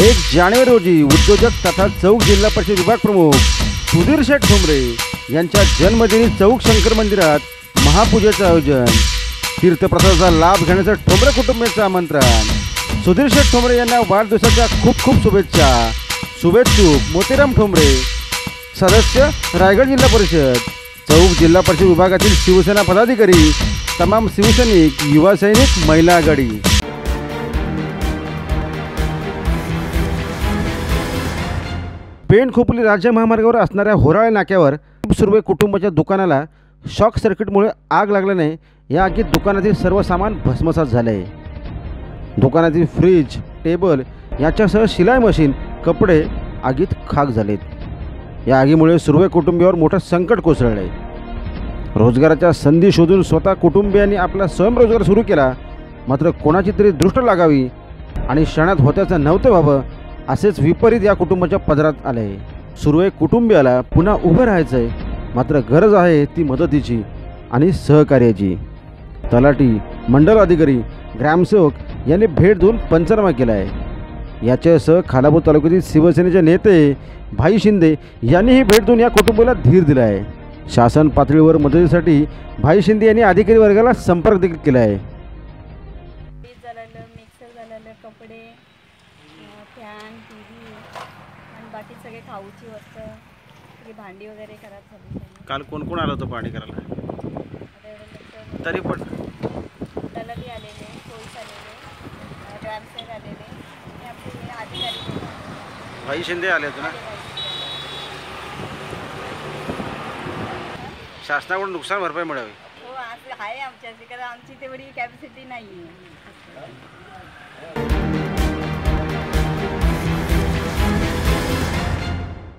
एक जानेवारी रोजी उद्योजक तथा चौक जिल्हा परिषद विभाग प्रमुख सुधीर शेठ ठोंबरे यांच्या जन्मदिनी चौक शंकर मंदिरात महापूजेचं आयोजन. तीर्थप्रसादाचा लाभ घेण्याचं ठोंबरे कुटुंबियांचं आमंत्रण. सुधीर शेठ ठोंबरे यांना वाढदिवसाच्या खूप खूप शुभेच्छा. शुभेच्छुक मोतीराम ठोंबरे सदस्य रायगड जिल्हा परिषद. चौक जिल्हा परिषद विभागातील शिवसेना पदाधिकारी तमाम शिवसैनिक युवा सैनिक महिला आघाडी. पेण खोपोली राज्य महामार्गावर असणाऱ्या होराळे नाक्यावर सुर्वे कुटुंबाच्या दुकानाला शॉक सर्किटमुळे आग लागल्याने या आगीत दुकानातील सर्व सामान भस्मसात झाले. आहे दुकानातील फ्रीज टेबल याच्यासह शिलाई मशीन कपडे आगीत खाक झालेत. या आगीमुळे सुर्वे कुटुंबियावर मोठं संकट कोसळलं. आहे रोजगाराच्या संधी शोधून स्वतः कुटुंबियांनी आपला स्वयंरोजगार सुरू केला. मात्र कोणाची तरी दृष्ट लागावी आणि क्षणात होत्याचं नव्हतं व्हावं असेच विपरीत या कुटुंबाच्या पदरात आले सुरवे कुटुंबियाला पुन्हा उभं राहायचं आहे मात्र गरज आहे ती मदतीची आणि सहकार्याची. तलाठी मंडल अधिकारी ग्रामसेवक यांनी भेट देऊन पंचनामा केला आहे याच्यासह खालापूर तालुक्यातील शिवसेनेचे नेते भाई शिंदे यांनीही भेट देऊन या कुटुंबाला धीर दिला आहे शासन पातळीवर मदतीसाठी भाई शिंदे यांनी अधिकारी वर्गाला संपर्क देखील केला आहे फॅन टी व्ही आणि बाकी सगळे खाऊची वस्तू सगळी भांडी वगैरे खराब झाली काल कोण कोण आलं होतं पाणी करायला? तरी पण. तलाठी आलेले पोलीस आलेले ग्रामसेवक आलेले आणि आपले अधिकारी. भाई शिंदे आले होते ना? शासनाकडून नुकसान भरपाई मिळावी. हो असं आहे आमच्या कारण आमची तेवढी कॅपॅसिटी नाही आहे